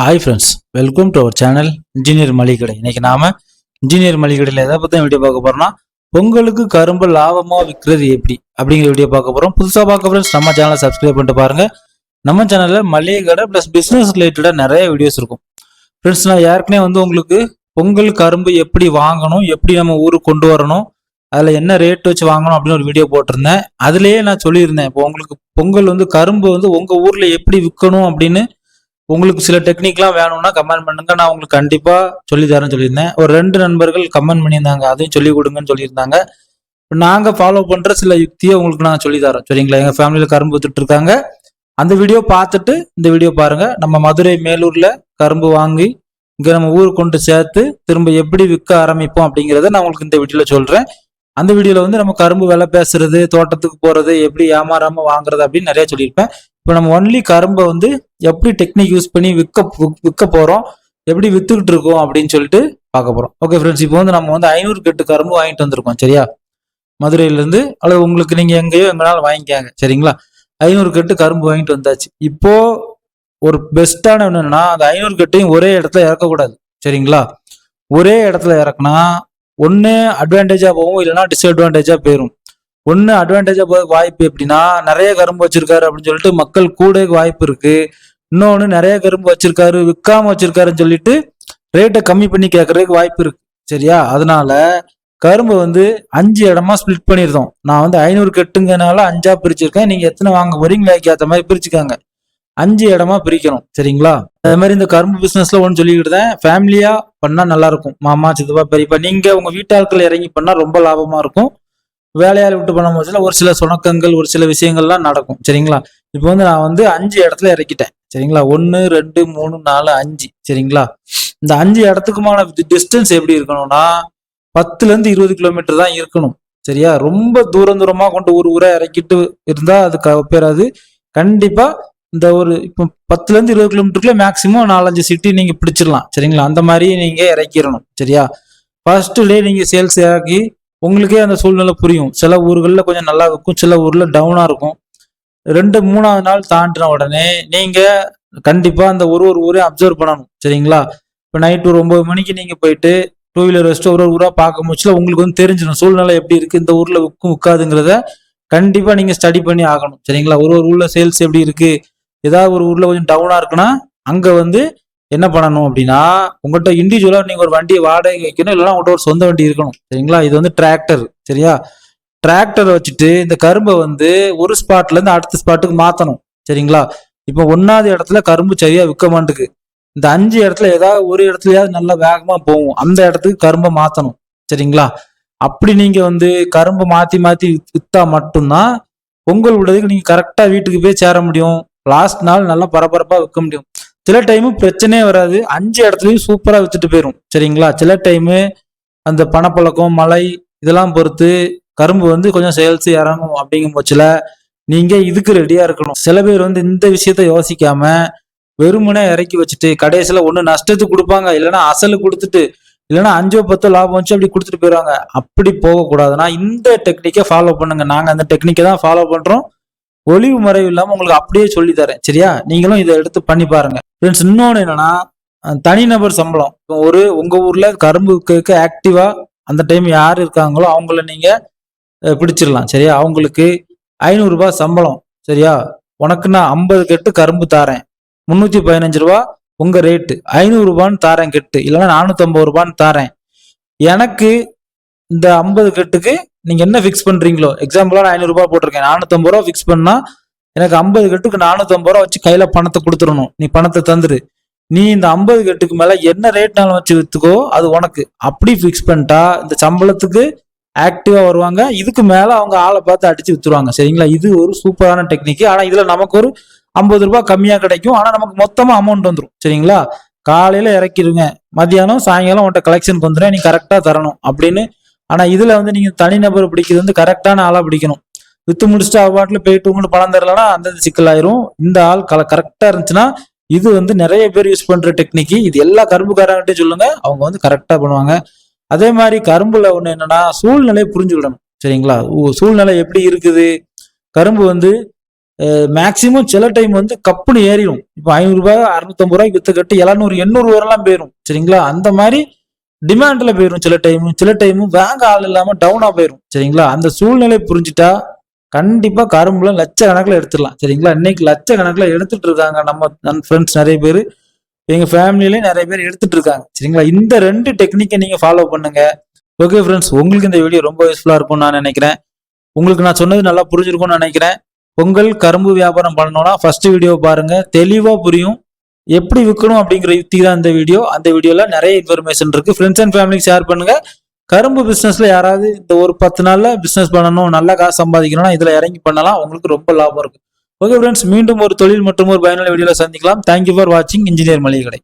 Hi friends welcome to our channel engineer மளிகடை இன்னைக்கு நாம engineer மளிகடையில் எதை பற்றி வீடியோ பார்க்க போறோம்னா பொங்கலுக்கு கரும்பு லாபமாக விற்கிறது எப்படி அப்படிங்கிற வீடியோ பார்க்க போகிறோம் புதுசாக பார்க்க ஃப்ரெண்ட்ஸ் நம்ம சேனலை சப்ஸ்கிரைப் பண்ணிட்டு பாருங்க. நம்ம சேனலில் மளிகை கடை ப்ளஸ் பிஸ்னஸ் ரிலேட்டடாக நிறைய வீடியோஸ் இருக்கும். ஃப்ரெண்ட்ஸ் நான் ஏற்கனவே வந்து உங்களுக்கு பொங்கல் கரும்பு எப்படி வாங்கணும் எப்படி நம்ம ஊருக்கு கொண்டு வரணும் அதில் என்ன ரேட் வச்சு வாங்கணும் அப்படின்னு ஒரு வீடியோ போட்டிருந்தேன். அதுலேயே நான் சொல்லியிருந்தேன் இப்போ உங்களுக்கு பொங்கல் வந்து கரும்பு வந்து உங்கள் ஊரில் எப்படி விற்கணும் அப்படின்னு உங்களுக்கு சில டெக்னிக்லாம் வேணும்னா கமெண்ட் பண்ணுங்க. நான் உங்களுக்கு கண்டிப்பா சொல்லி தரேன் சொல்லியிருந்தேன். ஒரு ரெண்டு நண்பர்கள் கமெண்ட் பண்ணியிருந்தாங்க. அதையும் சொல்லி கொடுங்கன்னு சொல்லியிருந்தாங்க. இப்ப நாங்க ஃபாலோ பண்ற சில யுக்தியை உங்களுக்கு நான் சொல்லி தரேன். சரிங்களா? எங்க ஃபேமிலியில கரும்பு வித்துட்டு இருக்காங்க அந்த வீடியோ பார்த்துட்டு இந்த வீடியோ பாருங்க. நம்ம மதுரை மேலூர்ல கரும்பு வாங்கி இங்க நம்ம ஊருக்கு கொண்டு சேர்த்து திரும்ப எப்படி விற்க ஆரம்பிப்போம் அப்படிங்கிறத நான் உங்களுக்கு இந்த வீடியோல சொல்றேன். அந்த வீடியோல வந்து நம்ம கரும்பு விலை பேசுறது தோட்டத்துக்கு போறது எப்படி ஏமாறாம வாங்குறது அப்படின்னு நிறைய சொல்லியிருப்பேன். இப்போ நம்ம ஒன்லி கரும்பை வந்து எப்படி டெக்னிக் யூஸ் பண்ணி விற்க விற்க போகிறோம் எப்படி வித்துக்கிட்டு இருக்கோம் அப்படின்னு சொல்லிட்டு பார்க்க போகிறோம் ஓகே ஃப்ரெண்ட்ஸ் இப்போ வந்து நம்ம வந்து ஐநூறு கட்டு கரும்பு வாங்கிட்டு வந்திருக்கோம் சரியா? மதுரையிலேருந்து அல்லது உங்களுக்கு நீங்கள் எங்கேயோ எங்கனாலும் வாங்கிக்காங்க சரிங்களா? ஐநூறு கட்டு கரும்பு வாங்கிட்டு வந்தாச்சு. இப்போ ஒரு பெஸ்ட்டான என்னன்னா அந்த ஐநூறு கட்டையும் ஒரே இடத்துல இறக்கக்கூடாது சரிங்களா? ஒரே இடத்துல இறக்குனா ஒன்று அட்வான்டேஜாக போகும் இல்லைன்னா டிஸ்அட்வான்டேஜாக போயிடும் ஒன்று அட்வான்டேஜாக போக வாய்ப்பு எப்படின்னா நிறைய கரும்பு வச்சிருக்காரு அப்படின்னு சொல்லிட்டு மக்கள் கூட வாய்ப்பு இருக்கு. இன்னொன்று நிறைய கரும்பு வச்சிருக்காரு விற்காம வச்சிருக்காருன்னு சொல்லிட்டு ரேட்டை கம்மி பண்ணி கேட்கறதுக்கு வாய்ப்பு இருக்கு. சரியா? அதனால கரும்பு வந்து அஞ்சு இடமா ஸ்ப்ளிட் பண்ணியிருந்தோம் நான் வந்து ஐநூறு கட்டுங்கனால அஞ்சா பிரிச்சிருக்கேன். நீங்க எத்தனை வாங்க போறீங்களா ஏற்ற மாதிரி பிரிச்சுக்காங்க. அஞ்சு இடமா பிரிக்கணும். சரிங்களா? அது மாதிரி இந்த கரும்பு பிசினஸ்ல ஒன்று சொல்லிக்கிட்டு தான் ஃபேமிலியா பண்ணா நல்லா இருக்கும். மாமா சித்தப்பா பெரியப்பா நீங்க உங்க வீட்டாட்கள் இறங்கி பண்ணா ரொம்ப லாபமா இருக்கும். வேலையால் விட்டு பண்ண போச்சுல ஒரு சில சுணக்கங்கள் ஒரு சில விஷயங்கள்லாம் நடக்கும். சரிங்களா? இப்போ வந்து நான் வந்து அஞ்சு இடத்துல இறக்கிட்டேன். சரிங்களா? ஒன்று ரெண்டு மூணு நாலு அஞ்சு. சரிங்களா? இந்த அஞ்சு இடத்துக்குமான டிஸ்டன்ஸ் எப்படி இருக்கணும்னா பத்துலேருந்து இருபது கிலோமீட்டர் தான் இருக்கணும். சரியா? ரொம்ப தூரம் தூரமாக கொண்டு ஒரு ஊரை இறக்கிட்டு இருந்தால் அது கப்பேறாது கண்டிப்பாக இந்த ஒரு இப்போ பத்துலேருந்து இருபது கிலோமீட்டருக்குள்ள மேக்ஸிமம் நாலஞ்சு சிட்டி நீங்கள் பிடிச்சிடலாம் சரிங்களா? அந்த மாதிரி நீங்கள் இறக்கிடணும் சரியா? ஃபர்ஸ்ட் டே நீங்கள் சேல்ஸ் இறக்கி உங்களுக்கே அந்த சூழ்நிலை புரியும். சில ஊர்களில் கொஞ்சம் நல்லா இருக்கும் சில ஊரில் டவுனாக இருக்கும். ரெண்டு மூணாவது நாள் தாண்டின உடனே நீங்கள் கண்டிப்பாக அந்த ஒரு ஒரு ஊரையும் அப்சர்வ் பண்ணணும் சரிங்களா? இப்போ நைட் ஒரு ஒம்பது மணிக்கு நீங்கள் போயிட்டு டூ வீலர் வச்சுட்டு ஒரு ஒரு ஊராக பார்க்க போச்சுல உங்களுக்கு வந்து தெரிஞ்சிடும் சூழ்நிலை எப்படி இருக்குது இந்த ஊரில் விற்கும் விற்காதுங்கிறத கண்டிப்பாக நீங்கள் ஸ்டடி பண்ணி ஆகணும் சரிங்களா? ஒரு ஒரு ஊரில் சேல்ஸ் எப்படி இருக்குது ஏதாவது ஒரு ஊரில் கொஞ்சம் டவுனாக இருக்குன்னா அங்கே வந்து என்ன பண்ணணும் அப்படின்னா உங்கள்கிட்ட இண்டிவிஜுவலாக நீங்கள் ஒரு வண்டியை வாடகை வைக்கணும் இல்லைன்னா உங்கள்கிட்ட ஒரு சொந்த வண்டி இருக்கணும். சரிங்களா? இது வந்து டிராக்டர் சரியா? டிராக்டரை வச்சுட்டு இந்த கரும்பை வந்து ஒரு ஸ்பாட்லேருந்து அடுத்த ஸ்பாட்டுக்கு மாற்றணும் சரிங்களா? இப்போ ஒன்றாவது இடத்துல கரும்பு சரியாக விற்க மாட்டுக்கு இந்த அஞ்சு இடத்துல ஏதாவது ஒரு இடத்துலயாவது நல்லா வேகமாக போகும். அந்த இடத்துக்கு கரும்பை மாற்றணும் சரிங்களா? அப்படி நீங்கள் வந்து கரும்பை மாற்றி மாற்றி விற்றா மட்டும்தான் பொங்கல் விடுறதுக்கு நீங்கள் கரெக்டாக வீட்டுக்கு போய் சேர முடியும். லாஸ்ட் நாள் நல்லா பரபரப்பாக விற்க முடியும். சில டைமு பிரச்சனையே வராது. அஞ்சு இடத்துலையும் சூப்பராக வச்சுட்டு போயிடும் சரிங்களா? சில டைமு அந்த பணப்பழக்கம் மழை இதெல்லாம் பொறுத்து கரும்பு வந்து கொஞ்சம் சேல்ஸ் இறங்கும் அப்படிங்கும் பட்சத்தில் நீங்கள் இதுக்கு ரெடியாக இருக்கணும். சில பேர் வந்து இந்த விஷயத்த யோசிக்காம வெறுமனே இறக்கி வச்சுட்டு கடைசியில் ஒன்று நஷ்டத்துக்கு கொடுப்பாங்க. இல்லைன்னா அசலு கொடுத்துட்டு இல்லைன்னா அஞ்சோ பத்தோ லாபம் வச்சு அப்படி கொடுத்துட்டு போயிடுவாங்க. அப்படி போகக்கூடாதுன்னா இந்த டெக்னிக்கை ஃபாலோ பண்ணுங்க. நாங்கள் அந்த டெக்னிக்கை தான் ஃபாலோ பண்ணுறோம் ஒளிவு மறைவு இல்லாமல் உங்களுக்கு அப்படியே சொல்லி தரேன் சரியா? நீங்களும் இதை எடுத்து பண்ணி பாருங்க. ஃப்ரெண்ட்ஸ் இன்னொன்று என்னன்னா தனிநபர் சம்பளம். இப்போ ஒரு உங்க ஊர்ல கரும்பு கேட்க ஆக்டிவா அந்த டைம் யார் இருக்காங்களோ அவங்கள நீங்க பிடிச்சிடலாம் சரியா? அவங்களுக்கு ஐநூறு ரூபாய் சம்பளம் சரியா? உனக்கு நான் ஐம்பது கெட்டு கரும்பு தாரேன். முந்நூற்றி பதினஞ்சு ரூபா உங்க ரேட்டு ஐநூறு ரூபான்னு தாரேன் கெட்டு. இல்லைன்னா நானூத்தி ரூபான்னு தாரேன். எனக்கு இந்த ஐம்பது கெட்டுக்கு நீங்க என்ன ஃபிக்ஸ் பண்றீங்களோ? எக்ஸாம்பிளா நான் ஐநூறு ரூபாய் போட்டிருக்கேன். நானூற்றம்பது ரூபா ஃபிக்ஸ் பண்ணா எனக்கு ஐம்பது கெட்டுக்கு நானூத்தம்பது ரூபா வச்சு கையில பணத்தை கொடுத்துடணும். நீ பணத்தை தந்துரு. நீ இந்த ஐம்பது கெட்டுக்கு மேல என்ன ரேட்னாலும் வச்சு வித்துக்கோ அது உனக்கு. அப்படி ஃபிக்ஸ் பண்ணிட்டா இந்த சம்பளத்துக்கு ஆக்டிவா வருவாங்க. இதுக்கு மேல அவங்க ஆளை பார்த்து அடிச்சு வித்துருவாங்க. சரிங்களா? இது ஒரு சூப்பரான டெக்னிக் ஆனா இதுல நமக்கு ஒரு ஐம்பது ரூபாய் கம்மியா கிடைக்கும். ஆனா நமக்கு மொத்தமா அமௌண்ட் வந்துடும் சரிங்களா? காலையில இறக்கிடுங்க மத்தியானம் சாயங்காலம் உன்ட்ட கலெக்ஷனுக்கு வந்துடும் நீ கரெக்டா தரணும். அப்படின்னு. ஆனா இதுல வந்து நீங்க தனிநபர் பிடிக்கிறது வந்து கரெக்டான ஆளா பிடிக்கணும். வித்து முடிச்சுட்டு அவ பாட்டில் போயிட்டு உங்களுக்கு பணம் தரலன்னா அந்த சிக்கலாயிரும் இந்த ஆள் கல கரெக்டா இருந்துச்சுன்னா இது வந்து நிறைய பேர் யூஸ் பண்ற டெக்னிக் இது எல்லா கரும்புக்காரங்கிட்டையும் சொல்லுங்க. அவங்க வந்து கரெக்டா பண்ணுவாங்க. அதே மாதிரி கரும்புல ஒண்ணு என்னன்னா சூழ்நிலையை புரிஞ்சுக்கிடணும். சரிங்களா? சூழ்நிலை எப்படி இருக்குது? கரும்பு வந்து மேக்சிமம் சில டைம் வந்து கப்புன்னு ஏறிடும் இப்போ ஐநூறுரூபா அறுநூத்தம்பது ரூபாய்க்கு வித்து கட்டு எழுநூறு எண்ணூறு வரலாம் போயிடும் சரிங்களா? அந்த மாதிரி டிமாண்ட்ல போயிடும் சில டைம் சில டைமும் வாங்க ஆள் இல்லாம டவுனா போயிடும் சரிங்களா? அந்த சூழ்நிலை புரிஞ்சுட்டா கண்டிப்பா கரும்புல லட்சக்கணக்கில் எடுத்துடலாம். சரிங்களா? இன்னைக்கு லட்சக்கணக்கில் எடுத்துட்டு இருக்காங்க நம்ம ஃப்ரெண்ட்ஸ் நிறைய பேர். எங்க ஃபேமிலியிலே நிறைய பேர் எடுத்துட்டு இருக்காங்க சரிங்களா? இந்த ரெண்டு டெக்னிக்கை நீங்க ஃபாலோ பண்ணுங்க. ஓகே ஃப்ரெண்ட்ஸ் உங்களுக்கு இந்த வீடியோ ரொம்ப யூஸ்ஃபுல்லா இருக்கும்னு நான் நினைக்கிறேன். உங்களுக்கு நான் சொன்னது நல்லா புரிஞ்சிருக்கும்னு நினைக்கிறேன். பொங்கல் கரும்பு வியாபாரம் பண்ணணும்னா ஃபர்ஸ்ட் வீடியோ பாருங்க. தெளிவா புரியும். எப்படி விற்கணும் அப்படிங்கிற யுக்தி தான் இந்த வீடியோ அந்த வீடியோல நிறைய இன்ஃபர்மேஷன் இருக்கு. ஃப்ரெண்ட்ஸ் அண்ட் ஃபேமிலிக்கு ஷேர் பண்ணுங்க. கரும்பு பிஸ்னஸ்ல யாராவது இந்த ஒரு பத்து நாள்ல பிஸ்னஸ் பண்ணணும் நல்லா காசு சம்பாதிக்கணும்னா இதுல இறங்கி பண்ணலாம். உங்களுக்கு ரொம்ப லாபம் இருக்கு. ஓகே ஃப்ரெண்ட்ஸ் மீண்டும் ஒரு தொழில் மற்றும் ஒரு பயனுள்ள வீடியோல சந்திக்கலாம். தேங்க்யூ ஃபார் வாட்சிங் இன்ஜினியர் மளிகை கடை.